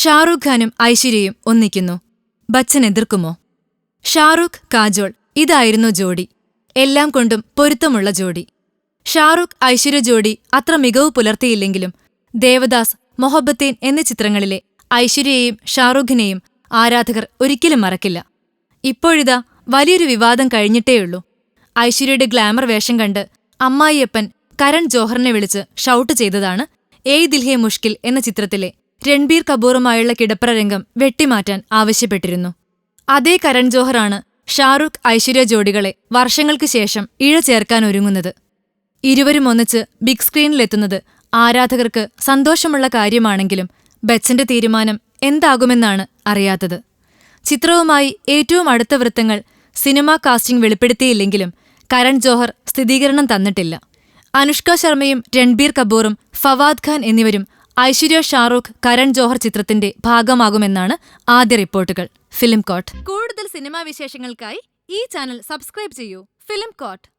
ഷാറൂഖ് ഖാനും ഐശ്വര്യയും ഒന്നിക്കുന്നു. ബച്ചൻ എതിർക്കുമോ? ഷാറൂഖ് കാജോൾ ഇതായിരുന്നു ജോഡി. എല്ലാം കൊണ്ടും പൊരുത്തമുള്ള ജോഡി. ഷാറൂഖ് ഐശ്വര്യ ജോഡി അത്ര മികവ് പുലർത്തിയില്ലെങ്കിലും ദേവദാസ് മൊഹബത്തേൻ എന്നീ ചിത്രങ്ങളിലെ ഐശ്വര്യയെയും ഷാറൂഖിനെയും ആരാധകർ ഒരിക്കലും മറക്കില്ല. ഇപ്പോഴിതാ വലിയൊരു വിവാദം കഴിഞ്ഞിട്ടേയുള്ളൂ. ഐശ്വര്യയുടെ ഗ്ലാമർ വേഷം കണ്ട് അമ്മായിയപ്പൻ കരൺ ജോഹറിനെ വിളിച്ച് ഷൗട്ട് ചെയ്തതാണ് ഏയ് ദിൽഹേ മുഷ്കിൽ എന്ന ചിത്രത്തിലെ രൺബീർ കപൂറുമായുള്ള കിടപ്പറ രംഗം വെട്ടിമാറ്റാൻ ആവശ്യപ്പെട്ടിരുന്നു. അതേ കരൺ ജോഹറാണ് ഷാറുഖ് ഐശ്വര്യ ജോഡികളെ വർഷങ്ങൾക്ക് ശേഷം ഇഴ ചേർക്കാൻ ഒരുങ്ങുന്നത്. ഇരുവരും ഒന്നിച്ച് ബിഗ് സ്ക്രീനിലെത്തുന്നത് ആരാധകർക്ക് സന്തോഷമുള്ള കാര്യമാണെങ്കിലും ബച്ചന്റെ തീരുമാനം എന്താകുമെന്നാണ് അറിയാത്തത്. ചിത്രവുമായി ഏറ്റവും അടുത്ത വൃത്തങ്ങൾ സിനിമാ കാസ്റ്റിംഗ് വെളിപ്പെടുത്തിയില്ലെങ്കിലും കരൺ ജോഹർ സ്ഥിരീകരണം തന്നിട്ടില്ല. അനുഷ്ക ശർമ്മയും രൺബീർ കപൂറും ഫവാദ് ഖാൻ എന്നിവരും ഐശ്വര്യ ഷാറൂഖ് കരൺ ജോഹർ ചിത്രത്തിന്റെ ഭാഗമാകുമെന്നാണ് ആദ്യ റിപ്പോർട്ടുകൾ. Film coat. കൂടുതൽ സിനിമാ വിശേഷങ്ങൾക്കായി ഈ ചാനൽ സബ്സ്ക്രൈബ് ചെയ്യൂ. Film coat.